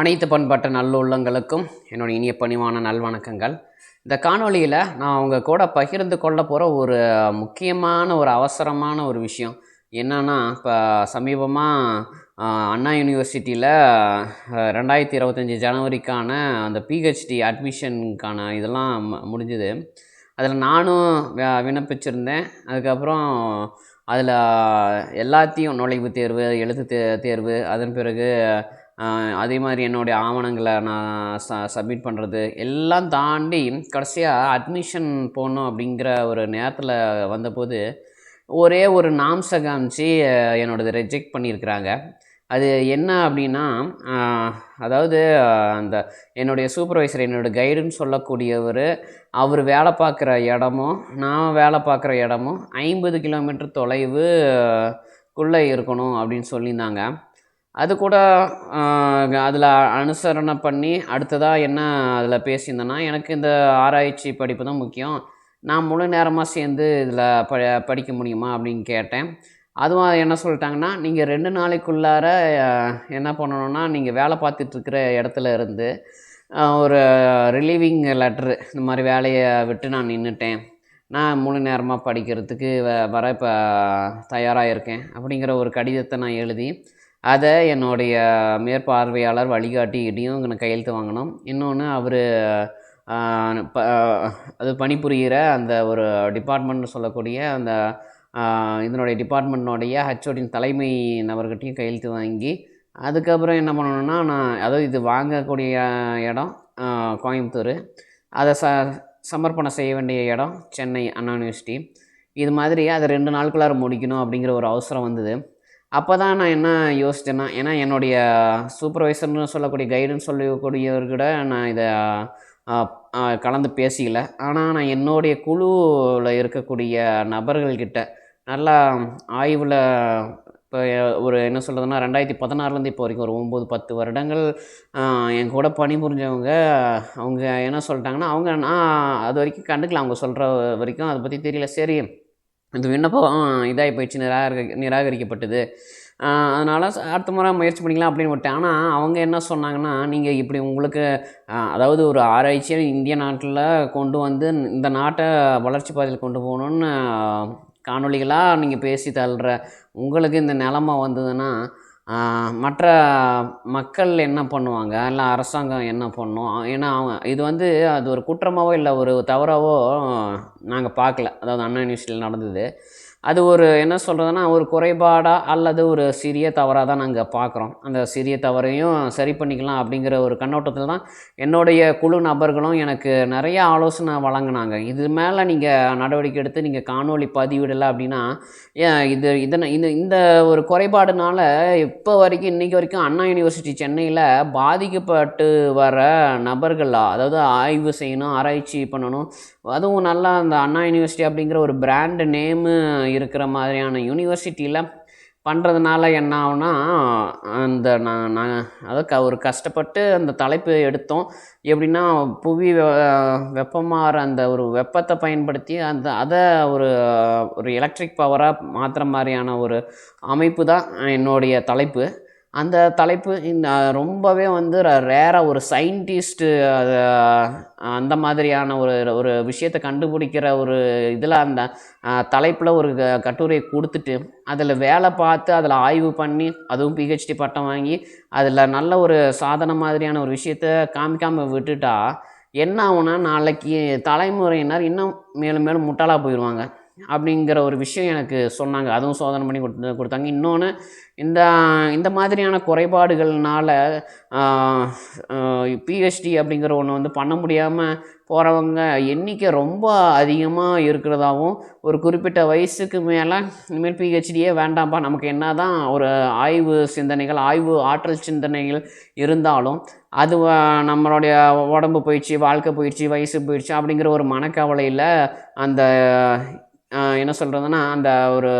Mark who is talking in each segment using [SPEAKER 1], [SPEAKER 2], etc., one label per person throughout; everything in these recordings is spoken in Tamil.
[SPEAKER 1] அனைத்து பண்பட்ட நல்லுள்ளங்களுக்கும் என்னுடைய இனிய பணிவான நல்வணக்கங்கள். இந்த காணொளியில் நான் உங்கள் கூட பகிர்ந்து கொள்ள போகிற ஒரு முக்கியமான ஒரு அவசரமான ஒரு விஷயம். என்னன்னா இப்போ சமீபமாக அண்ணா யூனிவர்சிட்டியில் ரெண்டாயிரத்தி இருபத்தஞ்சி ஜனவரிக்கான அந்த பிஹெச்டி அட்மிஷனுக்கான இதெல்லாம் முடிஞ்சுது. அதில் நானும் விண்ணப்பிச்சிருந்தேன். அதுக்கப்புறம் அதில் எல்லாத்தையும் நுழைவுத் தேர்வு எழுத்து தே தேர்வு அதன் பிறகு அதே மாதிரி என்னுடைய ஆவணங்களை நான் ச சப்மிட் பண்ணுறது எல்லாம் தாண்டி கடைசியாக அட்மிஷன் போடணும் அப்படிங்கிற ஒரு நேரத்தில் வந்தபோது ஒரே ஒரு நாம்ச காமிச்சு என்னோடது ரிஜெக்ட் பண்ணியிருக்கிறாங்க. அது என்ன அப்படின்னா அதாவது அந்த என்னுடைய சூப்பர்வைசர் என்னோட கைடுன்னு சொல்லக்கூடியவர் அவர் வேலை பார்க்குற இடமும் நான் வேலை பார்க்குற இடமும் ஐம்பது கிலோமீட்டர் தொலைவு குள்ளே இருக்கணும் அப்படின்னு சொல்லியிருந்தாங்க. அது கூட அதில் அனுசரணை பண்ணி அடுத்ததாக என்ன அதில் பேசியிருந்தேன்னா எனக்கு இந்த ஆராய்ச்சி படிப்பு தான் முக்கியம். நான் முழு நேரமாக சேர்ந்து இதில் ப படிக்க முடியுமா அப்படின்னு கேட்டேன். அதுவும் என்ன சொல்லிட்டாங்கன்னா நீங்கள் ரெண்டு நாளைக்குள்ளார என்ன பண்ணணும்னா நீங்கள் வேலை பார்த்துட்ருக்கிற இடத்துல இருந்து ஒரு ரிலீவிங் லெட்ரு இந்த மாதிரி வேலையை விட்டு நான் நின்றுட்டேன் நான் முழு நேரமாக படிக்கிறதுக்கு வ வர இப்போ தயாராக இருக்கேன் அப்படிங்கிற ஒரு கடிதத்தை நான் எழுதி அதை என்னுடைய மேற்பார்வையாளர் வழிகாட்டிக்கிட்டேயும் நான் கையெழுத்து வாங்கணும் இன்னொன்று அவர் ப அது பணிபுரிகிற அந்த ஒரு டிபார்ட்மெண்ட்னு சொல்லக்கூடிய அந்த இதனுடைய டிபார்ட்மெண்ட்னுடைய ஹச்ஓடியின் தலைமை நபர்கிட்டையும் கையெழுத்து வாங்கி அதுக்கப்புறம் என்ன பண்ணணும்னா நான் அதாவது இது வாங்கக்கூடிய இடம் கோயம்புத்தூர். அதை ச சமர்ப்பணம் செய்ய வேண்டிய இடம் சென்னை அண்ணா யூனிவர்சிட்டி. இது மாதிரி அதை ரெண்டு நாளுக்குள்ளார முடிக்கணும் அப்படிங்கிற ஒரு அவசரம் வந்தது. அப்போ தான் நான் என்ன யோசித்தேன்னா ஏன்னா என்னுடைய சூப்பர்வைசர்னு சொல்லக்கூடிய கைடுன்னு சொல்லக்கூடியவர்கிட்ட நான் இதை கலந்து பேசிக்கல. ஆனால் நான் என்னுடைய குழுவில் இருக்கக்கூடிய நபர்கள்கிட்ட நல்லா ஆய்வில் இப்போ ஒரு என்ன சொல்கிறதுனா ரெண்டாயிரத்தி பதினாறுலேருந்து இப்போ வரைக்கும் ஒரு ஒம்பது பத்து வருடங்கள் என் கூட பணிபுரிஞ்சவங்க அவங்க என்ன சொல்லிட்டாங்கன்னா அவங்க நான் அது வரைக்கும் கண்டுக்கல. அவங்க சொல்கிற வரைக்கும் அதை பற்றி தெரியல. சரி இந்த விண்ணப்பம் இதாகி போயிடுச்சு நிராகரி நிராகரிக்கப்பட்டது. அதனால் அடுத்த முறை முயற்சி பண்ணிக்கலாம் அப்படின்னு விட்டேன். ஆனால் அவங்க என்ன சொன்னாங்கன்னா நீங்கள் இப்படி உங்களுக்கு அதாவது ஒரு ஆராய்ச்சியை இந்திய நாட்டில் கொண்டு வந்து இந்த நாட்டை வளர்ச்சி பாதையில் கொண்டு போகணுன்னு காணொளிகளாக நீங்கள் பேசி தள்ளுற உங்களுக்கு இந்த நிலமை வந்ததுன்னா மற்ற மக்கள் என்ன பண்ணுவாங்க? இல்லை அரசாங்கம் என்ன பண்ணும்? ஏன்னா அவங்க இது வந்து அது ஒரு குற்றமாவோ இல்லை ஒரு தவறாவோ நாங்கள் பார்க்கல. அதாவது அண்ணா யூனிவர்சிட்டியில் நடந்தது. அது ஒரு என்ன சொல்கிறதுனா ஒரு குறைபாடாக அல்லது ஒரு சிறிய தவறாக தான் நாங்கள் பார்க்குறோம் அந்த சிறிய தவறையும் சரி பண்ணிக்கலாம் அப்படிங்கிற ஒரு கண்ணோட்டத்தில் தான் என்னுடைய குழு நபர்களும் எனக்கு நிறைய ஆலோசனை வழங்கினாங்க. இது மேலே நீங்கள் நடவடிக்கை எடுத்து நீங்கள் காணொளி பதிவிடலை அப்படின்னா இது இதனை இந்த இந்த ஒரு குறைபாடுனால இப்போ வரைக்கும் இன்றைக்கி வரைக்கும் அண்ணா யூனிவர்சிட்டி சென்னையில் பாதிக்கப்பட்டு வர நபர்கள் அதாவது ஆய்வு செய்யணும் ஆராய்ச்சி பண்ணணும் அதுவும் நல்லா அந்த அண்ணா யூனிவர்சிட்டி அப்படிங்கிற ஒரு பிராண்டு நேமு இருக்கிற மாதிரியான யூனிவர்சிட்டியில் பண்ணுறதுனால என்ன ஆகுனா அந்த நான் நான் அதாவது க ஒரு கஷ்டப்பட்டு அந்த தலைப்பு எடுத்தோம். எப்படின்னா புவி வெ வெப்பமாற அந்த ஒரு வெப்பத்தை பயன்படுத்தி அந்த அதை ஒரு ஒரு எலக்ட்ரிக் பவராக மாற்றுற மாதிரியான ஒரு அமைப்பு தான் என்னுடைய தலைப்பு. அந்த தலைப்பு இந்த ரொம்பவே வந்து ரேராக ஒரு சயின்டிஸ்ட்டு அந்த மாதிரியான ஒரு ஒரு விஷயத்தை கண்டுபிடிக்கிற ஒரு இதில் அந்த தலைப்பில் ஒரு க- கட்டுரையை கொடுத்துட்டு அதில் வேலை பார்த்து அதில் ஆய்வு பண்ணி அதுவும் பிஹெச்டி பட்டம் வாங்கி அதில் நல்ல ஒரு சாதனை மாதிரியான ஒரு விஷயத்த காமிக்காமல் விட்டுட்டா என்ன ஆகுனா நாளைக்கு தலைமுறையினர் இன்னும் மேலும் மேலும் முட்டாளாக போயிடுவாங்க அப்படிங்கிற ஒரு விஷயம் எனக்கு சொன்னாங்க. அதுவும் சோதனை பண்ணி கொடுத்து கொடுத்தாங்க. இன்னொன்று இந்த இந்த மாதிரியான குறைபாடுகள்னால பிஹெச்டி அப்படிங்கிற ஒன்று வந்து பண்ண முடியாமல் போகிறவங்க எண்ணிக்கை ரொம்ப அதிகமாக இருக்கிறதாகவும் ஒரு குறிப்பிட்ட வயசுக்கு மேலே இனிமேல் பிஹெச்டியே வேண்டாம்ப்பா. நமக்கு என்ன தான் ஒரு ஆய்வு சிந்தனைகள் ஆய்வு ஆற்றல் சிந்தனைகள் இருந்தாலும் அது நம்மளுடைய உடம்பு போயிடுச்சு வாழ்க்கை போயிடுச்சு வயசு போயிடுச்சு அப்படிங்கிற ஒரு மனக்கவலையில் அந்த என்ன சொல்கிறதுனா அந்த ஒரு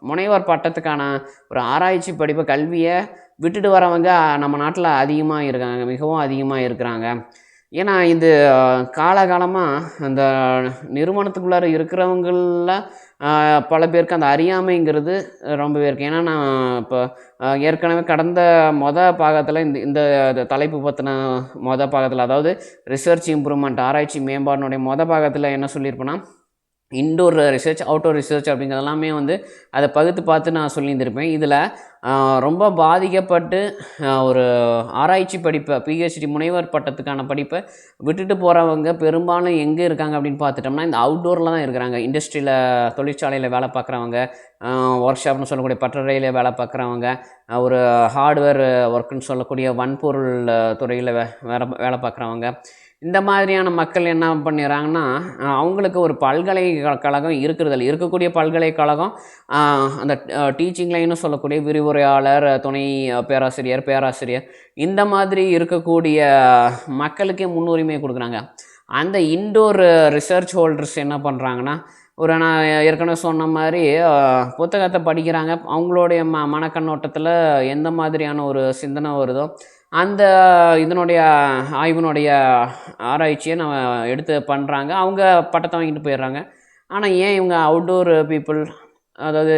[SPEAKER 1] முனைவர் பட்டத்துக்கான ஒரு ஆராய்ச்சி படிப்பு கல்வியை விட்டுட்டு வரவங்க நம்ம நாட்டில் அதிகமாக இருக்காங்க மிகவும் அதிகமாக இருக்கிறாங்க. ஏன்னா இது காலகாலமாக அந்த நிறுவனத்துக்குள்ளார இருக்கிறவங்களில் பல பேருக்கு அந்த அறியாமைங்கிறது ரொம்பவே இருக்குது ஏன்னா நான் இப்போ ஏற்கனவே கடந்த மொத பாகத்தில் இந்த இந்த தலைப்பு பற்றின மொத பாகத்தில் அதாவது ரிசர்ச் இம்ப்ரூவ்மெண்ட் ஆராய்ச்சி மேம்பாடுனுடைய மொத பாகத்தில் என்ன சொல்லியிருப்பேன்னா இன்டோர் ரிசர்ச் அவுட்டோர் ரிசர்ச் அப்படிங்கிறது எல்லாமே வந்து அதை பகுத்து பார்த்து நான் சொல்லியிருந்திருப்பேன். இதில் ரொம்ப பாதிக்கப்பட்டு ஒரு ஆராய்ச்சி படிப்பை பிஹெச்டி முனைவர் பட்டத்துக்கான படிப்பை விட்டுட்டு போகிறவங்க பெரும்பாலும் எங்கே இருக்காங்க அப்படின்னு பார்த்துட்டோம்னா இந்த அவுட்டோரில் தான் இருக்கிறாங்க. இண்டஸ்ட்ரியில் தொழிற்சாலையில் வேலை பார்க்குறவங்க ஒர்க் ஷாப்னு சொல்லக்கூடிய பட்டறையில் வேலை பார்க்குறவங்க ஒரு ஹார்ட்வேர் ஒர்க்குன்னு சொல்லக்கூடிய வன்பொருள் துறையில் வே வேலை வேலை பார்க்குறவங்க இந்த மாதிரியான மக்கள் என்ன பண்ணிடுறாங்கன்னா அவங்களுக்கு ஒரு பல்கலைக்கழகம் இருக்கிறதில்ல இருக்கக்கூடிய பல்கலைக்கழகம் அந்த டீச்சிங் லைன்னு சொல்லக்கூடிய விரிவுரையாளர் துணை பேராசிரியர் பேராசிரியர் இந்த மாதிரி இருக்கக்கூடிய மக்களுக்கே முன்னுரிமை கொடுக்குறாங்க. அந்த இன்டோர் ரிசர்ச் ஹோல்டர்ஸ் என்ன பண்ணுறாங்கன்னா ஒரு நான் ஏற்கனவே சொன்ன மாதிரி புத்தகத்தை படிக்கிறாங்க. அவங்களுடைய ம மனக்கண்ணோட்டத்தில் எந்த மாதிரியான ஒரு சிந்தனை வருதோ அந்த இதனுடைய ஆய்வினுடைய ஆராய்ச்சியை நம்ம எடுத்து பண்ணுறாங்க அவங்க பட்டத்தை வாங்கிட்டு போயிடுறாங்க. ஆனால் ஏன் இவங்க அவுட்டோர் பீப்புள் அதாவது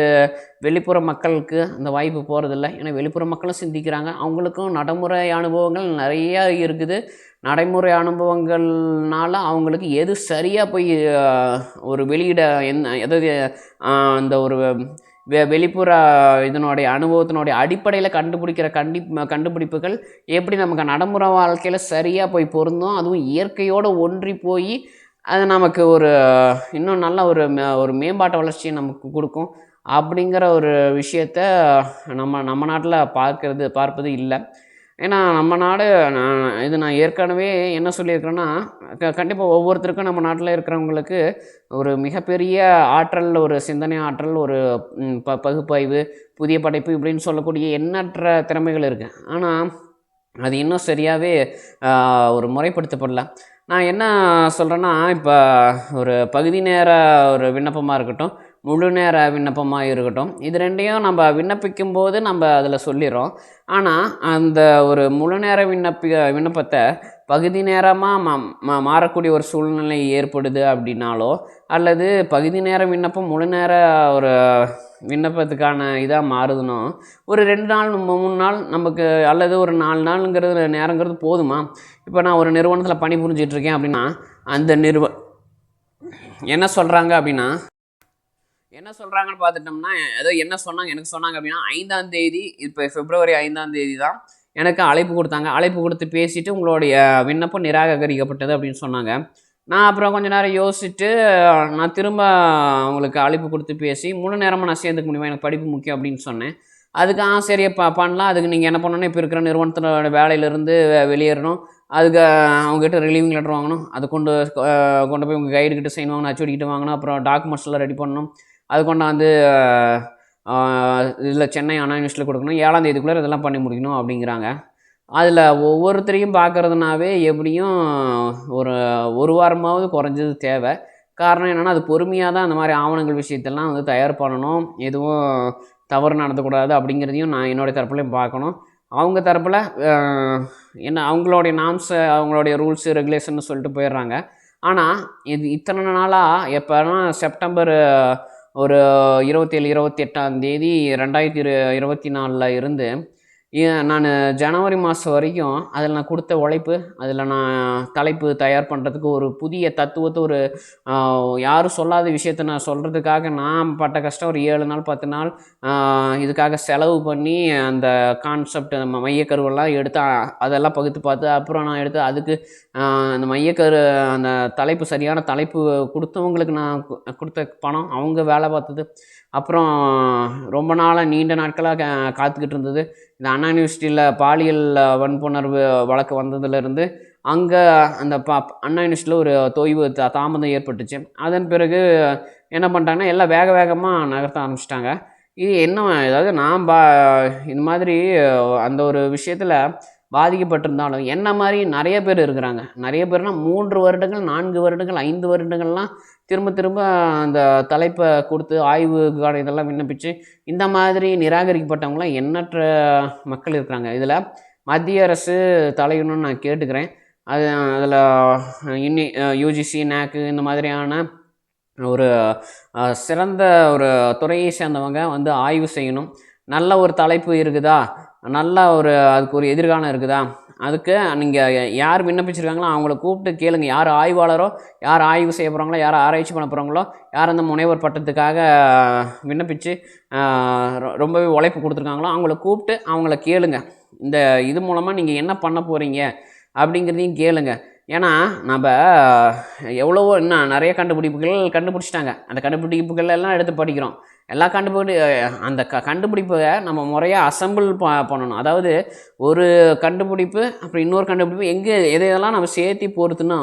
[SPEAKER 1] வெளிப்புற மக்களுக்கு அந்த வாய்ப்பு போகிறதில்ல ஏன்னா வெளிப்புற மக்களும் சிந்திக்கிறாங்க. அவங்களுக்கும் நடைமுறை அனுபவங்கள் நிறையா இருக்குது. நடைமுறை அனுபவங்கள்னால அவங்களுக்கு எது சரியாக போய் ஒரு வெளியிட என்ன எதாவது அந்த ஒரு வெ வெளிப்புற இதனுடைய அனுபவத்தினுடைய அடிப்படையில் கண்டுபிடிக்கிற கண்டி கண்டுபிடிப்புகள் எப்படி நமக்கு நடைமுறை வாழ்க்கையில் சரியாக போய் பொருந்தும் அதுவும் இயற்கையோடு ஒன்றி போய் அது நமக்கு ஒரு இன்னும் நல்ல ஒரு மே- ஒரு மேம்பாட்டு வளர்ச்சியை நமக்கு கொடுக்கும். அப்படிங்கிற ஒரு விஷயத்த நம்ம நம்ம நாட்டில் பார்க்கறது பார்ப்பது இல்லை. ஏன்னா நம்ம நாடு நான் இது நான் ஏற்கனவே என்ன சொல்லியிருக்கிறேன்னா க கண்டிப்பாக ஒவ்வொருத்தருக்கும் நம்ம நாட்டில் இருக்கிறவங்களுக்கு ஒரு மிகப்பெரிய ஆற்றல் ஒரு சிந்தனை ஆற்றல் ஒரு ப பகுப்பாய்வு புதிய படைப்பு இப்படின்னு சொல்லக்கூடிய எண்ணற்ற திறமைகள் இருக்குது ஆனால் அது இன்னும் சரியாகவே ஒரு முறைப்படுத்தப்படல. நான் என்ன சொல்கிறேன்னா இப்போ ஒரு பகுதி நேர ஒரு விண்ணப்பமாக இருக்கட்டும் முழு நேர விண்ணப்பமாக இருக்கட்டும் இது ரெண்டையும் நம்ம விண்ணப்பிக்கும் போது நம்ம அதில் சொல்லிடுறோம் ஆனால் அந்த ஒரு முழு நேர விண்ணப்ப விண்ணப்பத்தை பகுதி நேரமாக மா மாறக்கூடிய ஒரு சூழ்நிலை ஏற்படுது அப்படின்னாலோ அல்லது பகுதி நேர விண்ணப்பம் முழு நேர ஒரு விண்ணப்பத்துக்கான இதாக மாறுதுனோ ஒரு ரெண்டு நாள் மூணு நாள் நமக்கு அல்லது ஒரு நாலு நாளுங்கிறது நேரங்கிறது போதுமா? இப்போ நான் ஒரு நிறுவனத்தில் பணி புரிஞ்சிட்டு இருக்கேன் அப்படின்னா அந்த நிறுவ என்ன சொல்கிறாங்க அப்படின்னா என்ன சொல்கிறாங்கன்னு பார்த்துட்டோம்னா ஏதோ என்ன சொன்னாங்க எனக்கு சொன்னாங்க அப்படின்னா ஐந்தாம் தேதி இப்போ பிப்ரவரி ஐந்தாம் தேதி தான் எனக்கு அழைப்பு கொடுத்தாங்க. அழைப்பு கொடுத்து பேசிட்டு உங்களுடைய விண்ணப்பம் நிராகரிக்கப்பட்டது அப்படின்னு சொன்னாங்க. நான் அப்புறம் கொஞ்ச நேரம் யோசிச்சுட்டு நான் திரும்ப அவங்களுக்கு அழைப்பு கொடுத்து பேசி முழு நேரமாக நான் சேர்ந்துக்க முடியுமா? எனக்கு படிப்பு முக்கியம் அப்படின்னு சொன்னேன். அதுக்கு ஆ சரி ப பண்ணலாம். அதுக்கு நீங்கள் என்ன பண்ணணும்? இப்போ இருக்கிற நிறுவனத்தோட வேலையிலேருந்து வெளியேறணும். அதுக்கு அவங்ககிட்ட ரிலீவிங் லெட்டர் வாங்கணும். அது கொண்டு கொண்டு போய் உங்கள் கைடுக்கிட்ட சைன் வாங்கணும் அச்சுடிக்கிட்டு வாங்கணும். அப்புறம் டாக்குமெண்ட்ஸ் எல்லாம் ரெடி பண்ணணும். அது கொண்டாந்து இதில் சென்னை அண்ணா யூனிவர்சிட்டியில் கொடுக்கணும். ஏழாம் தேதிக்குள்ளே இதெல்லாம் பண்ணி முடிக்கணும் அப்படிங்கிறாங்க. அதில் ஒவ்வொருத்தரையும் பார்க்குறதுனாவே எப்படியும் ஒரு ஒரு வாரமாவது குறைஞ்சது தேவை. காரணம் என்னென்னா அது பொறுமையாக தான் அந்த மாதிரி ஆவணங்கள் விஷயத்தெல்லாம் வந்து தயார் பண்ணணும். எதுவும் தவறு நடத்தக்கூடாது அப்படிங்கிறதையும் நான் என்னுடைய தரப்புலையும் பார்க்கணும். அவங்க தரப்பில் என்ன அவங்களுடைய நாம்ஸை அவங்களுடைய ரூல்ஸு ரெகுலேஷன் சொல்லிட்டு போயிடுறாங்க. ஆனால் இது இத்தனை நாளாக எப்போனா செப்டம்பர் ஒரு இருபத்தேழு இருபத்தி எட்டாம் தேதி ரெண்டாயிரத்தி இரு இருபத்தி நாலில் இருந்து நான் ஜனவரி மாதம் வரைக்கும் அதில் நான் கொடுத்த உழைப்பு அதில் நான் தலைப்பு தயார் பண்ணுறதுக்கு ஒரு புதிய தத்துவத்தை ஒரு யாரும் சொல்லாத விஷயத்த நான் சொல்கிறதுக்காக நான் பட்ட கஷ்டம் ஒரு ஏழு நாள் பத்து நாள் இதுக்காக செலவு பண்ணி அந்த கான்செப்ட் நம்ம மையக்கருவெல்லாம் எடுத்து அதெல்லாம் பகுத்து பார்த்து அப்புறம் நான் எடுத்து அதுக்கு அந்த மையக்கரு அந்த தலைப்பு சரியான தலைப்பு கொடுத்தவங்களுக்கு நான் கொடுத்த பணம் அவங்க வேலை பார்த்தது. அப்புறம் ரொம்ப நாளாக நீண்ட நாட்களாக காத்துக்கிட்டு இருந்தது. இந்த அண்ணா யூனிவர்சிட்டியில் பாலியல் வன்புணர்வு வழக்கு வந்ததுலேருந்து அங்கே அந்த பா அண்ணா யூனிவர்சிட்டியில் ஒரு தொய்வு த தாமதம் ஏற்பட்டுச்சு. அதன் பிறகு என்ன பண்ணிட்டாங்கன்னா எல்லாம் வேக வேகமாக நகர்த்த ஆரம்பிச்சிட்டாங்க. இது என்ன அதாவது நான் பா இந்த மாதிரி அந்த ஒரு விஷயத்தில் பாதிக்கப்பட்டிருந்தாலும் என்ன மாதிரி நிறைய பேர் இருக்கிறாங்க. நிறைய பேர்னா மூன்று வருடங்கள் நான்கு வருடங்கள் ஐந்து வருடங்கள்லாம் திரும்ப திரும்ப அந்த தலைப்பை கொடுத்து ஆய்வுக்கான இதெல்லாம் விண்ணப்பித்து இந்த மாதிரி நிராகரிக்கப்பட்டவங்களாம் எண்ணற்ற மக்கள் இருக்கிறாங்க. இதில் மத்திய அரசு தலையணும்னு நான் கேட்டுக்கிறேன். அது அதில் இன்னி யூஜிசி நேக்கு இந்த மாதிரியான ஒரு சிறந்த ஒரு துறையை சேர்ந்தவங்க வந்து ஆய்வு செய்யணும். நல்ல ஒரு தலைப்பு இருக்குதா? நல்ல ஒரு அதுக்கு ஒரு எதிர்காலம் இருக்குதா? அதுக்கு நீங்கள் யார் விண்ணப்பிச்சிருக்காங்களோ அவங்கள கூப்பிட்டு கேளுங்க. யார் ஆய்வாளரோ யார் ஆய்வு செய்ய போகிறாங்களோ யார் ஆராய்ச்சி பண்ண போகிறாங்களோ யார் அந்த முனைவர் பட்டத்துக்காக விண்ணப்பித்து ரொம்பவே உழைப்பு கொடுத்துருக்காங்களோ அவங்கள கூப்பிட்டு அவங்கள கேளுங்க. இந்த இது மூலமாக நீங்கள் என்ன பண்ண போகிறீங்க அப்படிங்கிறதையும் கேளுங்கள் ஏன்னா நம்ம எவ்வளவோ இன்னும் நிறைய கண்டுபிடிப்புகள் கண்டுபிடிச்சிட்டாங்க. அந்த கண்டுபிடிப்புகள் எல்லாம் எடுத்து படிக்கிறோம். எல்லா கண்டுபிடி அந்த க கண்டுபிடிப்பை நம்ம முறையாக அசம்பிள் ப பண்ணணும். அதாவது ஒரு கண்டுபிடிப்பு அப்புறம் இன்னொரு கண்டுபிடிப்பு எங்கே எதை இதெல்லாம் நம்ம சேர்த்தி பொறுத்துனா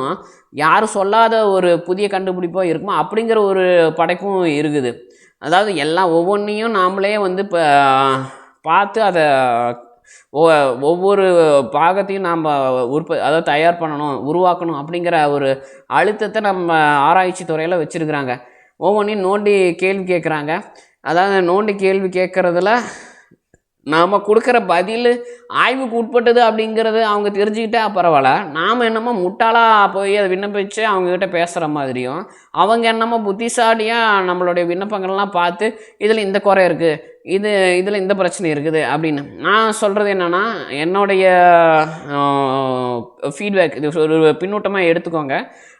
[SPEAKER 1] யாரும் சொல்லாத ஒரு புதிய கண்டுபிடிப்போ இருக்குமோ அப்படிங்கிற ஒரு படைப்பும் இருக்குது. அதாவது எல்லாம் ஒவ்வொன்றையும் நாமளே வந்து இப்போ பார்த்து அதை ஒவ்வொரு பாகத்தையும் நாம் உற்ப அதாவது தயார் பண்ணணும் உருவாக்கணும் அப்படிங்கிற ஒரு அழுத்தத்தை நம்ம ஆராய்ச்சி துறையில் வச்சுருக்குறாங்க. ஒவ்வொன்றையும் நோண்டி கேள்வி கேட்குறாங்க அதாவது நோண்டி கேள்வி கேட்குறதுல நாம் கொடுக்குற பதில் ஆய்வுக்கு உட்பட்டது அப்படிங்கிறது அவங்க தெரிஞ்சுக்கிட்டா பரவாயில்ல. நாம் என்னமோ முட்டாளாக போய் அதை விண்ணப்பிச்சு அவங்கக்கிட்ட பேசுகிற மாதிரியும் அவங்க என்னமோ புத்திசாலியாக நம்மளுடைய விண்ணப்பங்கள்லாம் பார்த்து இதில் இந்த குறை இருக்குது இது இதில் இந்த பிரச்சனை இருக்குது அப்படின்னு. நான் சொல்கிறது என்னென்னா என்னுடைய ஃபீட்பேக் இது ஒரு பின்னூட்டமாக எடுத்துக்கோங்க.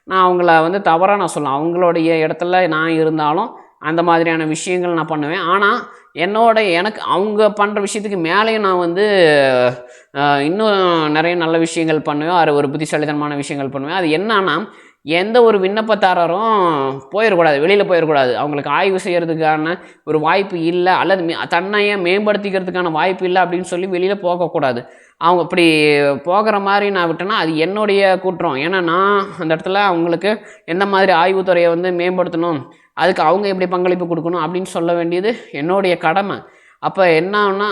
[SPEAKER 1] நான் அவங்கள வந்து தவறாக நான் சொல்லலாம் அவங்களுடைய இடத்துல நான் இருந்தாலும் அந்த மாதிரியான விஷயங்கள் நான் பண்ணுவேன். ஆனால் என்னோட எனக்கு அவங்க பண்ணுற விஷயத்துக்கு மேலேயும் நான் வந்து இன்னும் நிறைய நல்ல விஷயங்கள் பண்ணுவேன். அது ஒரு புத்திசாலித்தனமான விஷயங்கள் பண்ணுவேன். அது என்னன்னா எந்த ஒரு விண்ணப்பதாரரும் போயிடக்கூடாது வெளியில் போயிடக்கூடாது அவங்களுக்கு ஆய்வு செய்கிறதுக்கான ஒரு வாய்ப்பு இல்லை. அல்லது மே- தன்னையே மேம்படுத்திக்கிறதுக்கான வாய்ப்பு இல்லை அப்படின்னு சொல்லி வெளியில் போகக்கூடாது. அவங்க இப்படி போகிற மாதிரி நான் விட்டேன்னா அது என்னுடைய குற்றம். ஏன்னா நான் அந்த இடத்துல அவங்களுக்கு எந்த மாதிரி ஆய்வுத்துறையை வந்து மேம்படுத்தணும் அதுக்கு அவங்க எப்படி பங்களிப்பு கொடுக்கணும் அப்படின்னு சொல்ல வேண்டியது என்னுடைய கடமை. அப்போ என்னன்னா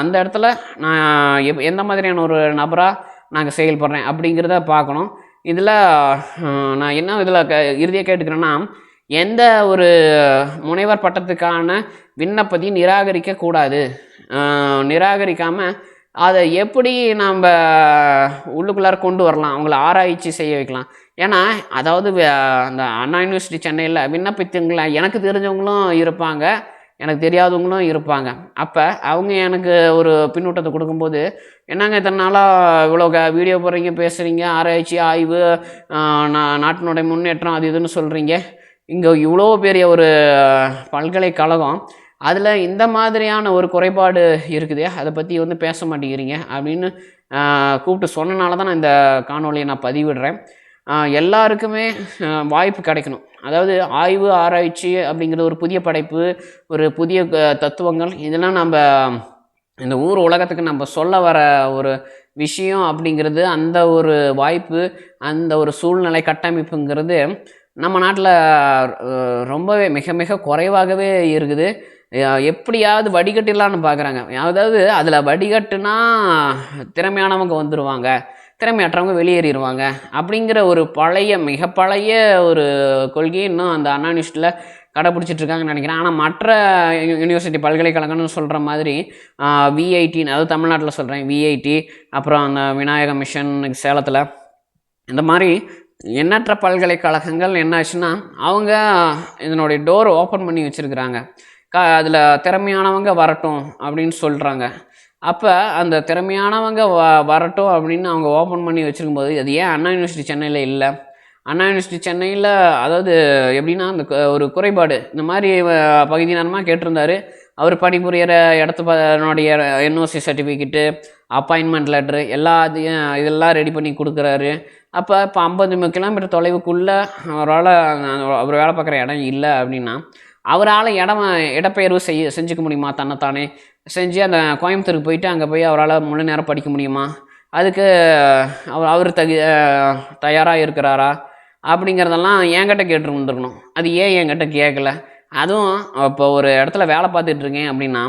[SPEAKER 1] அந்த இடத்துல நான் எப் எந்த மாதிரியான ஒரு நபராக நாங்கள் செயல்படுறேன் அப்படிங்கிறத பார்க்கணும். இதில் நான் என்ன இதில் க இறுதியாக கேட்டுக்கிறேன்னா எந்த ஒரு முனைவர் பட்டத்துக்கான விண்ணப்பத்தையும் நிராகரிக்கக்கூடாது நிராகரிக்காமல் அதை எப்படி நம்ம உள்ளுக்குள்ளார கொண்டு வரலாம் அவங்கள ஆராய்ச்சி செய்ய வைக்கலாம். ஏன்னா அதாவது அந்த அண்ணா யூனிவர்சிட்டி சென்னையில் விண்ணப்பித்தவங்கள எனக்கு தெரிஞ்சவங்களும் இருப்பாங்க. எனக்கு தெரியாதவங்களும் இருப்பாங்க. அப்போ அவங்க எனக்கு ஒரு பின்னூட்டத்தை கொடுக்கும்போது என்னங்க இத்தனை நாளாக இவ்வளோ க வீடியோ போடுறீங்க பேசுகிறீங்க ஆராய்ச்சி ஆய்வு நா- நாட்டினுடைய முன்னேற்றம் அது இதுன்னு சொல்கிறீங்க இங்கே இவ்வளோ பெரிய ஒரு பல்கலைக்கழகம் அதில் இந்த மாதிரியான ஒரு குறைபாடு இருக்குது. அதை பற்றி வந்து பேச மாட்டேங்கிறீங்க. அப்படின்னு கூப்பிட்டு சொன்னனால தான் நான் இந்த காணொலியை நான் பதிவிடுறேன். எல்லாருக்குமே வாய்ப்பு கிடைக்கணும். அதாவது ஆய்வு ஆராய்ச்சி அப்படிங்கிறது ஒரு புதிய படைப்பு ஒரு புதிய தத்துவங்கள் இதெல்லாம் நம்ம இந்த ஊர் உலகத்துக்கு நம்ம சொல்ல வர ஒரு விஷயம் அப்படிங்கிறது அந்த ஒரு வாய்ப்பு அந்த ஒரு சூழ்நிலை கட்டமைப்புங்கிறது நம்ம நாட்டில் ரொம்பவே மிக மிக குறைவாகவே இருக்குது. எப்படியாவது வடிகட்டிடலான்னு பார்க்குறாங்க அதாவது அதில் வடிகட்டுனா திறமையானவங்க வந்துடுவாங்க திறமையற்றவங்க வெளியேறிடுவாங்க அப்படிங்கிற ஒரு பழைய மிக பழைய ஒரு கொள்கையை இன்னும் அந்த அண்ணானிஸ்டில் கடைப்பிடிச்சிட்டுருக்காங்கன்னு நினைக்கிறேன். ஆனால் மற்ற யூ- யூனிவர்சிட்டி பல்கலைக்கழகம்னு சொல்கிற மாதிரி விஐடின்னு அதாவது தமிழ்நாட்டில் சொல்கிறேன் விஐடி அப்புறம் அந்த விநாயக மிஷன் சேலத்தில் இந்த மாதிரி எண்ணற்ற பல்கலைக்கழகங்கள் என்னாச்சுன்னா அவங்க இதனுடைய டோர் ஓப்பன் பண்ணி வச்சுருக்குறாங்க. க அதில் திறமையானவங்க வரட்டும் அப்படின்னு சொல்கிறாங்க அப்போ அந்த திறமையானவங்க வ வரட்டும் அப்படின்னு அவங்க ஓப்பன் பண்ணி வச்சுருக்கும்போது அது ஏன் அண்ணா யூனிவர்சிட்டி சென்னையில் இல்லை? அண்ணா யூனிவர்சிட்டி சென்னையில் அதாவது எப்படின்னா அந்த ஒரு குறைபாடு. இந்த மாதிரி பகுதி நேரமாக கேட்டிருந்தார். அவர் பணிபுரியிற இடத்து பனுடைய என்ஓசி சர்டிஃபிகேட்டு அப்பாயின்மெண்ட் லெட்ரு எல்லாத்தையும் இதெல்லாம் ரெடி பண்ணி கொடுக்குறாரு. அப்போ இப்போ ஐம்பது கிலோமீட்டர் தொலைவுக்குள்ளே அவரால் அவர் வேலை பார்க்குற இடம் இல்லை அப்படின்னா அவரால் இடம் இடப்பெயர்வு செய்ய செஞ்சுக்க முடியுமா தன்னைத்தானே? செஞ்சு அந்த கோயம்புத்தூருக்கு போயிட்டு அங்கே போய் அவரால் முழு நேரம் படிக்க முடியுமா? அதுக்கு அவர் அவர் தகு தயாராக இருக்கிறாரா? அப்படிங்கிறதெல்லாம் என்கிட்ட கேட்டு வந்துருக்கணும் அது ஏன் என்கிட்ட கேட்கல அதுவும் இப்போ ஒரு இடத்துல வேலை பார்த்துட்டு இருக்கேன் அப்படின்னா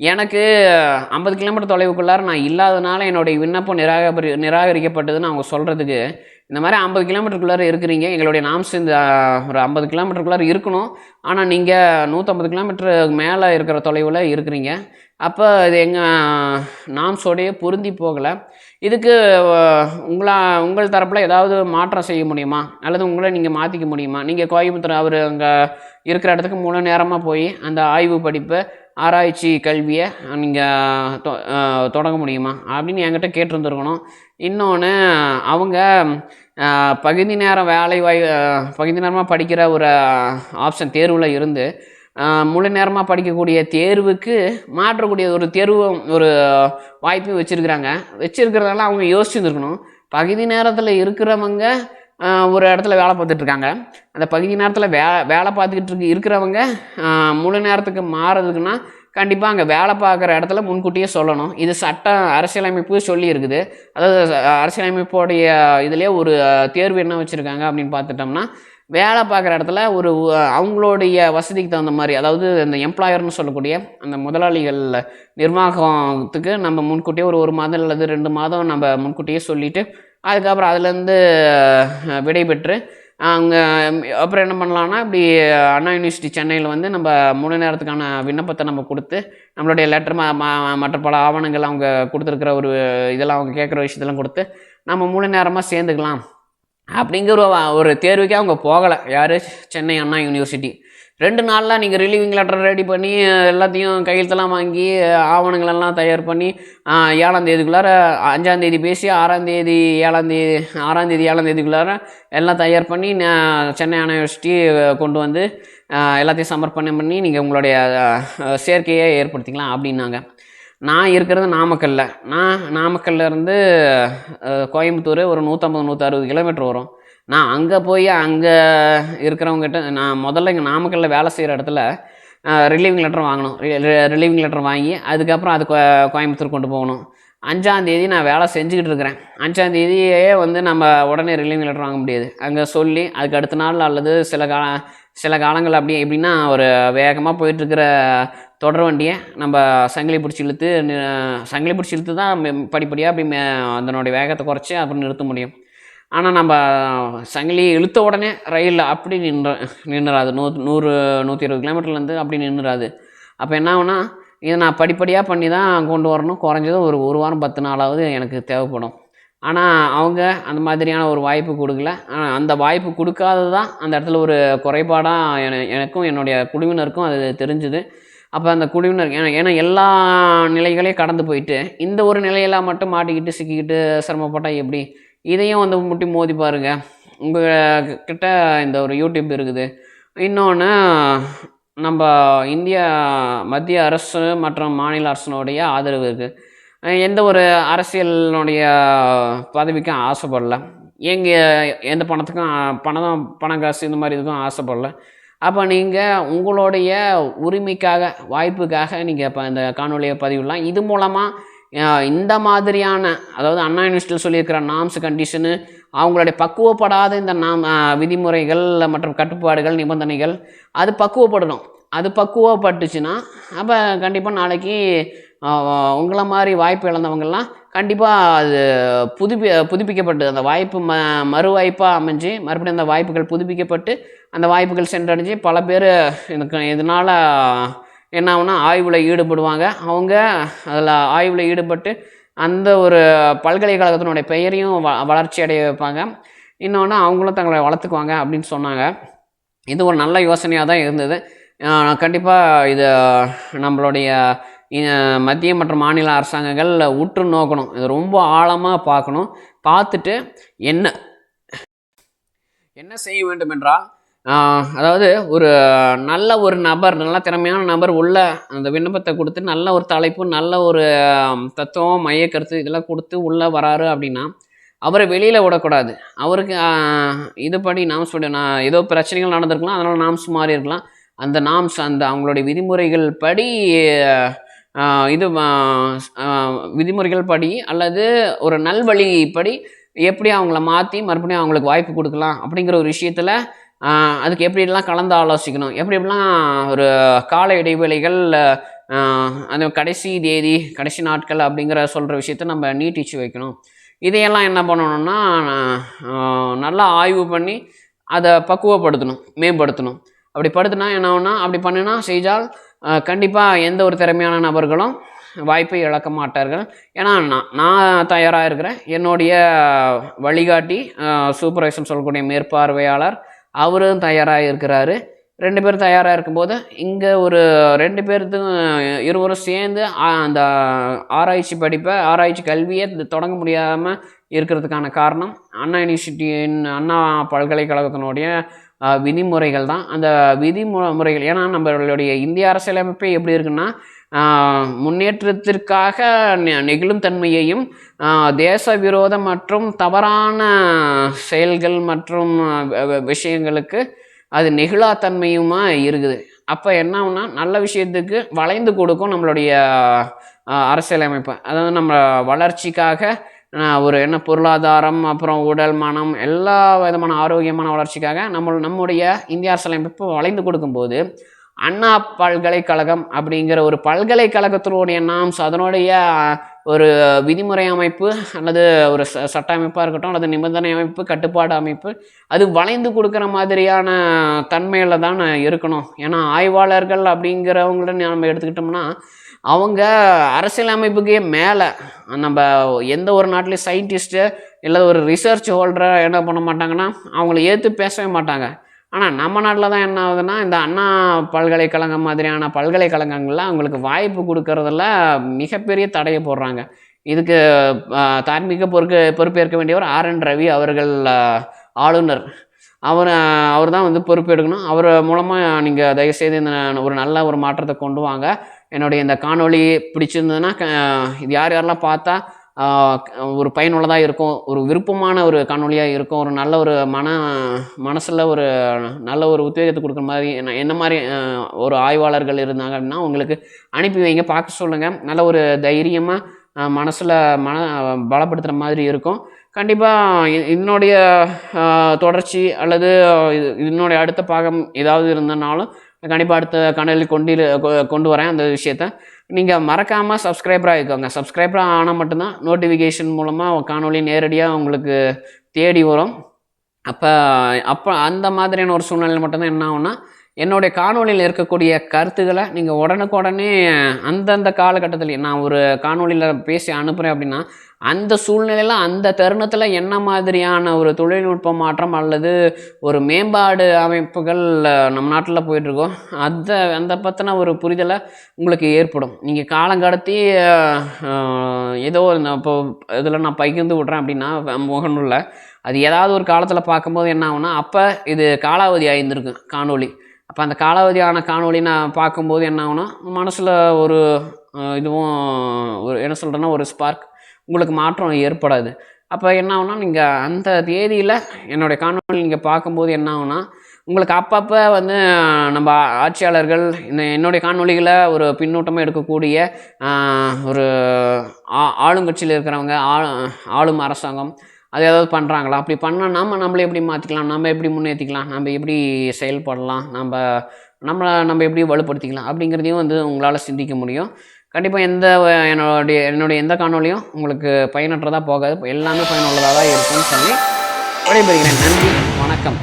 [SPEAKER 1] எனக்கு ஐம்பது கிலோமீட்டர் தொலைவுக்குள்ளார நான் இல்லாதனால என்னுடைய விண்ணப்பம் நிராகரி நிராகரிக்கப்பட்டதுன்னு அவங்க சொல்கிறதுக்கு இந்த மாதிரி ஐம்பது கிலோமீட்டருக்குள்ளார இருக்கிறீங்க. எங்களுடைய நாம்ஸ் இந்த ஒரு ஐம்பது கிலோமீட்டருக்குள்ளார இருக்கணும். ஆனால் நீங்கள் நூற்றம்பது கிலோமீட்டருக்கு மேலே இருக்கிற தொலைவில் இருக்கிறீங்க. அப்போ இது எங்கள் நாம்ஸோடைய பொருந்தி போகலை. இதுக்கு உங்களா உங்கள் தரப்பில் ஏதாவது மாற்றம் செய்ய முடியுமா? அல்லது உங்களை நீங்கள் மாற்றிக்க முடியுமா? நீங்கள் கோயம்புத்தூர் அவர் அங்கே இருக்கிற இடத்துக்கு முழு நேரமாக போய் அந்த ஆய்வு படிப்பை ஆராய்ச்சி கல்வியை நீங்கள் தொடங்க முடியுமா? அப்படின்னு என்கிட்ட கேட்டிருந்துருக்கணும். இன்னொன்று அவங்க பகுதி நேரம் வேலை வாய் பகுதி நேரமாக படிக்கிற ஒரு ஆப்ஷன் தேர்வில் இருந்து முழு நேரமாக படிக்கக்கூடிய தேர்வுக்கு மாற்றக்கூடிய ஒரு தேர்வு ஒரு வாய்ப்பு வச்சுருக்குறாங்க. வச்சுருக்கிறதால அவங்க யோசிச்சுருந்துருக்கணும். பகுதி நேரத்தில் இருக்கிறவங்க ஒரு இடத்துல வேலை பார்த்துட்ருக்காங்க. அந்த பகுதி நேரத்தில் வே வேலை பார்த்துக்கிட்டு இருக்கு இருக்கிறவங்க முழு நேரத்துக்கு மாறதுக்குன்னா கண்டிப்பாக அங்கே வேலை பார்க்குற இடத்துல முன்கூட்டியே சொல்லணும். இது சட்டம் அரசியலமைப்பு சொல்லியிருக்குது. அதாவது அரசியலமைப்போடைய இதுலேயே ஒரு தேர்வு என்ன வச்சுருக்காங்க அப்படின்னு பார்த்துட்டோம்னா வேலை பார்க்குற இடத்துல ஒரு அவங்களுடைய வசதிக்கு தகுந்த மாதிரி அதாவது இந்த எம்ப்ளாயர்னு சொல்லக்கூடிய அந்த முதலாளிகள் நிர்வாகத்துக்கு நம்ம முன்கூட்டியே ஒரு ஒரு மாதம் அல்லது ரெண்டு மாதம் நம்ம முன்கூட்டியே சொல்லிவிட்டு அதுக்கப்புறம் அதுலேருந்து விடைபெற்று அங்கே அப்புறம் என்ன பண்ணலான்னா இப்படி அண்ணா யூனிவர்சிட்டி சென்னையில் வந்து நம்ம முழு நேரத்துக்கான விண்ணப்பத்தை நம்ம கொடுத்து நம்மளுடைய லெட்டர் மற்ற பல ஆவணங்கள் அவங்க கொடுத்துருக்குற ஒரு இதெல்லாம் அவங்க கேட்குற விஷயத்தெல்லாம் கொடுத்து நம்ம முழு நேரமாக சேர்ந்துக்கலாம். அப்படிங்கிற ஒரு- ஒரு தேர்வுக்கே அவங்க போகலை. யார்? சென்னை அண்ணா யூனிவர்சிட்டி. ரெண்டு நாளில் நீங்கள் ரிலீவிங் லெட்டர் ரெடி பண்ணி எல்லாத்தையும் கையெழுத்தெல்லாம் வாங்கி ஆவணங்களெல்லாம் தயார் பண்ணி ஆஹ், ஏழாம் தேதிக்குள்ளார அஞ்சாம் தேதி பேசி ஆறாம் தேதி ஏழாம் தேதி ஆறாம் தேதி ஏழாம் தேதிக்குள்ளார எல்லாம் தயார் பண்ணி நான் சென்னை யூனிவர்சிட்டி கொண்டு வந்து எல்லாத்தையும் சமர்ப்பணம் பண்ணி நீங்கள் உங்களுடைய சேர்க்கையை ஏற்படுத்திக்கலாம் அப்படின்னாங்க. நான் இருக்கிறது நாமக்கல்ல. நான் நாமக்கல்லேருந்து கோயம்புத்தூர் ஒரு நூற்றம்பது நூற்றறுபது கிலோமீட்டர் வரும். நான் அங்கே போய் அங்கே இருக்கிறவங்ககிட்ட நான் முதல்ல இங்கே நாமக்கல்ல வேலை செய்கிற இடத்துல ரிலீவிங் லெட்டர் வாங்கணும். ரிலீவிங் லெட்டர் வாங்கி அதுக்கப்புறம் அது கோ- கோயம்புத்தூர் கொண்டு போகணும். அஞ்சாந்தேதி நான் வேலை செஞ்சுக்கிட்டு இருக்கிறேன். அஞ்சாந்தேதியே வந்து நம்ம உடனே ரிலீவிங் லெட்டர் வாங்க முடியாது. அங்கே சொல்லி அதுக்கு அடுத்த நாள் அல்லது சில கால சில காலங்கள் அப்படியே எப்படின்னா ஒரு வேகமாக போயிட்டுருக்கிற தொடர் வண்டியை நம்ம சங்கிலி பிடிச்சி இழுத்து சங்கிலி பிடிச்சி இழுத்து தான் படிப்படியாக அப்படி மே அதனுடைய வேகத்தை குறைச்சி அப்புறம் நிறுத்த முடியும். ஆனால் நம்ம சங்கிலி இழுத்த உடனே ரயிலில் அப்படி நின்று நின்றுறாது நூ நூறு நூற்றி இருபது கிலோமீட்டர்லேருந்து அப்படி நின்றுறாது அப்போ என்ன ஆகுனா இதை நான் படிப்படியாக பண்ணி தான் கொண்டு வரணும். குறைஞ்சது ஒரு ஒரு வாரம் பத்து நாளாவது எனக்கு தேவைப்படும். ஆனால் அவங்க அந்த மாதிரியான ஒரு வாய்ப்பு கொடுக்கல. ஆனால் அந்த வாய்ப்பு கொடுக்காதது தான் அந்த இடத்துல ஒரு குறைபாடாக எனக்கும் என்னுடைய குழுவினருக்கும் அது தெரிஞ்சுது. அப்போ அந்த குழுவினர் ஏன்னா ஏன்னா எல்லா நிலைகளையும் கடந்து போயிட்டு இந்த ஒரு நிலையெல்லாம் மட்டும் மாட்டிக்கிட்டு சிக்கிக்கிட்டு சிரமப்பட்டால் எப்படி? இதையும் வந்து முட்டி மோதி பாருங்க. உங்கள் கிட்ட இந்த ஒரு யூடியூப் இருக்குது. இன்னொன்று நம்ம இந்திய மத்திய அரசு மற்றும் மாநில அரசினுடைய ஆதரவு இருக்குது எந்த ஒரு அரசியலினுடைய பதவிக்கும் ஆசைப்படல. எங்கள் எந்த பணத்துக்கும் பணம் பணம் காசு இந்த மாதிரி இதுக்கும் ஆசைப்படல. அப்போ நீங்கள் உங்களுடைய உரிமைக்காக வாய்ப்புக்காக நீங்கள் இப்போ இந்த காணொலியை பதிவிடலாம். இது மூலமாக இந்த மாதிரியான அதாவது அண்ணா யூனிவர்சிட்டியில் சொல்லியிருக்கிற நாம்ஸ் கண்டிஷனு அவங்களுடைய பக்குவப்படாத இந்த நாம் விதிமுறைகள் மற்றும் கட்டுப்பாடுகள் நிபந்தனைகள் அது பக்குவப்படணும். அது பக்குவப்பட்டுச்சுன்னா அப்போ கண்டிப்பாக நாளைக்கு உங்களை மாதிரி வாய்ப்பு இழந்தவங்கெல்லாம் கண்டிப்பாக அது புதுப்பி புதுப்பிக்கப்பட்டு அந்த வாய்ப்பு ம மறு வாய்ப்பாக அமைஞ்சு மறுபடியும் அந்த வாய்ப்புகள் புதுப்பிக்கப்பட்டு அந்த வாய்ப்புகள் சென்றடைஞ்சு பல பேர் எனக்கு இதனால் என்ன ஆகுனா ஆய்வில் ஈடுபடுவாங்க. அவங்க அதில் ஆய்வில் ஈடுபட்டு அந்த ஒரு பல்கலைக்கழகத்தினுடைய பெயரையும் வ வளர்ச்சி அடைய வைப்பாங்க. இன்னொன்று அவங்களும் தங்களை வளர்த்துக்குவாங்க அப்படின்னு சொன்னாங்க. இது ஒரு நல்ல யோசனையாக தான் இருந்தது. கண்டிப்பாக இது நம்மளுடைய மத்திய மற்றும் மாநில அரசாங்கங்கள் உற்று நோக்கணும். இது ரொம்ப ஆழமாக பார்க்கணும். பார்த்துட்டு என்ன என்ன செய்ய வேண்டும் என்றால் அதாவது ஒரு நல்ல ஒரு நபர் நல்ல திறமையான நபர் உள்ள அந்த விண்ணப்பத்தை கொடுத்து நல்ல ஒரு தலைப்பு நல்ல ஒரு தத்துவம் மையக்கருத்து இதெல்லாம் கொடுத்து உள்ளே வராரு அப்படின்னா அவரை வெளியில் விடக்கூடாது. அவருக்கு இதுபடி நாம்ஸ் படி நான் ஏதோ பிரச்சனைகள் நடந்திருக்கலாம் அதனால் நாம்ஸ் மாறி இருக்கலாம். அந்த நாம்ஸ் அந்த அவங்களுடைய விதிமுறைகள் படி இது விதிமுறைகள் படி அல்லது ஒரு நல்வழிப்படி எப்படி அவங்கள மாற்றி மறுபடியும் அவங்களுக்கு வாய்ப்பு கொடுக்கலாம் அப்படிங்கிற ஒரு விஷயத்தில் அதுக்கு எப்படிலாம் கலந்து ஆலோசிக்கணும்? எப்படி எப்படிலாம் ஒரு கால இடைவேளைகள் அந்த கடைசி தேதி கடைசி நாட்கள் அப்படிங்கிற சொல்கிற விஷயத்த நம்ம நீட்டிச்சு வைக்கணும். இதையெல்லாம் என்ன பண்ணணும்னா நல்லா ஆய்வு பண்ணி அதை பக்குவப்படுத்தணும் மேம்படுத்தணும். அப்படி படுத்தினா என்ன ஆகும்னா அப்படி பண்ணினா செய்தால் கண்டிப்பாக எந்த ஒரு திறமையான நபர்களும் வாய்ப்பை இழக்க மாட்டார்கள். ஏன்னா நான் நான் தயாராக இருக்கிறேன். என்னுடைய வழிகாட்டி சூப்பர்வைசர் சொல்லக்கூடிய மேற்பார்வையாளர் அவரும் தயாராக இருக்கிறாரு ரெண்டு பேரும் தயாராக இருக்கும்போது இங்கே ஒரு ரெண்டு பேர்த்துக்கும் இருவரும் சேர்ந்து அந்த ஆராய்ச்சி படிப்பை ஆராய்ச்சி கல்வியை தொடங்க முடியாமல் இருக்கிறதுக்கான காரணம் அண்ணா யூனிவர்சிட்டியின் அண்ணா பல்கலைக்கழகத்தினுடைய விதிமுறைகள் தான். அந்த விதிமு முறைகள் ஏன்னா நம்மளுடைய இந்திய அரசியலமைப்பே எப்படி இருக்குன்னா முன்னேற்றத்திற்காக நெ- நெகிழும் தன்மையையும் தேச விரோதம் மற்றும் தவறான செயல்கள் மற்றும் விஷயங்களுக்கு அது நெகிழாத்தன்மையுமா இருக்குது. அப்போ என்னன்னா நல்ல விஷயத்துக்கு வளைந்து கொடுக்கும் நம்மளுடைய அரசியலமைப்பு. அதாவது நம்ம வளர்ச்சிக்காக ஒரு என்ன பொருளாதாரம் அப்புறம் உடல் மனம் எல்லா விதமான ஆரோக்கியமான வளர்ச்சிக்காக நம்ம நம்முடைய இந்திய அரசியலமைப்பு வளைந்து கொடுக்கும்போது அண்ணா பல்கலைக்கழகம் அப்படிங்கிற ஒரு பல்கலைக்கழகத்தினுடைய நாம்ஸ் அதனுடைய ஒரு விதிமுறை அமைப்பு அல்லது ஒரு ச சட்ட அமைப்பாக இருக்கட்டும் அல்லது நிபந்தனை அமைப்பு கட்டுப்பாடு அமைப்பு அது வளைந்து கொடுக்குற மாதிரியான தன்மையில் தான் இருக்கணும். ஏன்னா ஆய்வாளர்கள் அப்படிங்கிறவங்கள நம்ம எடுத்துக்கிட்டோம்னா அவங்க அரசியலமைப்புக்கே மேலே நம்ம எந்த ஒரு நாட்டிலையும் சயின்டிஸ்ட்டு இல்லை ஒரு ரிசர்ச் ஹோல்டரை என்ன பண்ண மாட்டாங்கன்னா அவங்கள ஏற்று பேசவே மாட்டாங்க. ஆனால் நம்ம நாட்டில் தான் என்ன ஆகுதுன்னா இந்த அண்ணா பல்கலைக்கழகம் மாதிரியான பல்கலைக்கழகங்கள்லாம் அவங்களுக்கு வாய்ப்பு கொடுக்கறதில் மிகப்பெரிய தடையை போடுறாங்க. இதுக்கு தார்மீக பொறுக்கு பொறுப்பேற்க வேண்டியவர் ஆர் என் ரவி அவர்கள் ஆளுநர். அவர் அவர் தான் வந்து பொறுப்பெடுக்கணும் அவர் மூலமாக நீங்கள் தயவுசெய்து இந்த ஒரு நல்ல ஒரு மாற்றத்தை கொண்டு வாங்க. என்னுடைய இந்த காணொளி பிடிச்சிருந்ததுன்னா இது யார் யாரெல்லாம் பார்த்தா ஒரு பயனுள்ளதாக இருக்கும் ஒரு விருப்பமான ஒரு காணொலியாக இருக்கும் ஒரு நல்ல ஒரு மன மனசில் ஒரு நல்ல ஒரு உத்வேகத்தை கொடுக்குற மாதிரி என்ன- என்ன மாதிரி ஒரு ஆய்வாளர்கள் இருந்தாங்க அப்படின்னா உங்களுக்கு அனுப்பி வைங்க பார்க்க சொல்லுங்கள் நல்ல ஒரு தைரியமாக மனசில் மன பலப்படுத்துகிற மாதிரி இருக்கும். கண்டிப்பாக இதனுடைய தொடர்ச்சி அல்லது இது இதனுடைய அடுத்த பாகம் ஏதாவது இருந்தனாலும் கண்டிப்பாக அடுத்த கொண்டு கொ- கொண்டு வரேன் அந்த விஷயத்த. நீங்கள் மறக்காமல் சப்ஸ்கிரைபர் இருக்கோங்க. சப்ஸ்கிரைபர் ஆனால் மட்டும்தான் நோட்டிஃபிகேஷன் மூலமாக காணொளி நேரடியாக உங்களுக்கு தேடி வரும். அப்போ அப்போ அந்த மாதிரியான ஒரு சூழ்நிலையில் மட்டும்தான் என்ன ஆகும்னா என்னுடைய காணொளியில் இருக்கக்கூடிய கருத்துக்களை நீங்கள் உடனுக்குடனே அந்தந்த காலகட்டத்தில் நான் ஒரு காணொளியில் பேசி அனுப்புகிறேன் அப்படின்னா அந்த சூழ்நிலையில் அந்த தருணத்தில் என்ன மாதிரியான ஒரு தொழில்நுட்ப மாற்றம் அல்லது ஒரு மேம்பாடு அமைப்புகள் நம்ம நாட்டில் போயிட்டுருக்கோம் அந்த அந்த பற்றின ஒரு புரிதலை உங்களுக்கு ஏற்படும். நீங்கள் காலம் கடத்தி ஏதோ இந்த இப்போ இதில் நான் பகிர்ந்து விட்றேன் அப்படின்னா முகநூலில் அது ஏதாவது ஒரு காலத்தில் பார்க்கும்போது என்ன ஆகும்னா அப்போ இது காலாவதி ஆயிருந்திருக்கு காணொலி அப்போ அந்த காலாவதியான காணொலி நான் பார்க்கும்போது என்ன ஆகும்னா மனசில் ஒரு இதுவும் ஒரு என்ன சொல்கிறேன்னா ஒரு ஸ்பார்க் உங்களுக்கு மாற்றம் ஏற்படாது. அப்போ என்ன ஆகுனா நீங்கள் அந்த தேதியில் என்னுடைய காணொளி நீங்கள் பார்க்கும்போது என்ன ஆகுனா உங்களுக்கு அப்பப்போ வந்து நம்ம ஆட்சியாளர்கள் இந்த என்னுடைய காணொளிகளை ஒரு பின்னூட்டமாக எடுக்கக்கூடிய ஒரு ஆ- ஆளுங்கட்சியில் இருக்கிறவங்க ஆளு ஆளும் அரசாங்கம் அது ஏதாவது பண்ணுறாங்களா அப்படி பண்ணால் நம்ம நம்மளை எப்படி மாற்றிக்கலாம் நம்ம எப்படி முன்னேற்றிக்கலாம் நம்ம எப்படி செயல்படலாம்? நம்ம நம்மளை நம்ம எப்படி வலுப்படுத்திக்கலாம்? அப்படிங்கிறதையும் வந்து உங்களால் சிந்திக்க முடியும். கண்டிப்பாக எந்த என்னுடைய என்னுடைய எந்த காணொலியும் உங்களுக்கு பயனற்றதாக போகாது. எல்லாமே பயனுள்ளதாக தான் இருக்கும்னு சொல்லி விடைபெறுகிறேன். நன்றி வணக்கம்.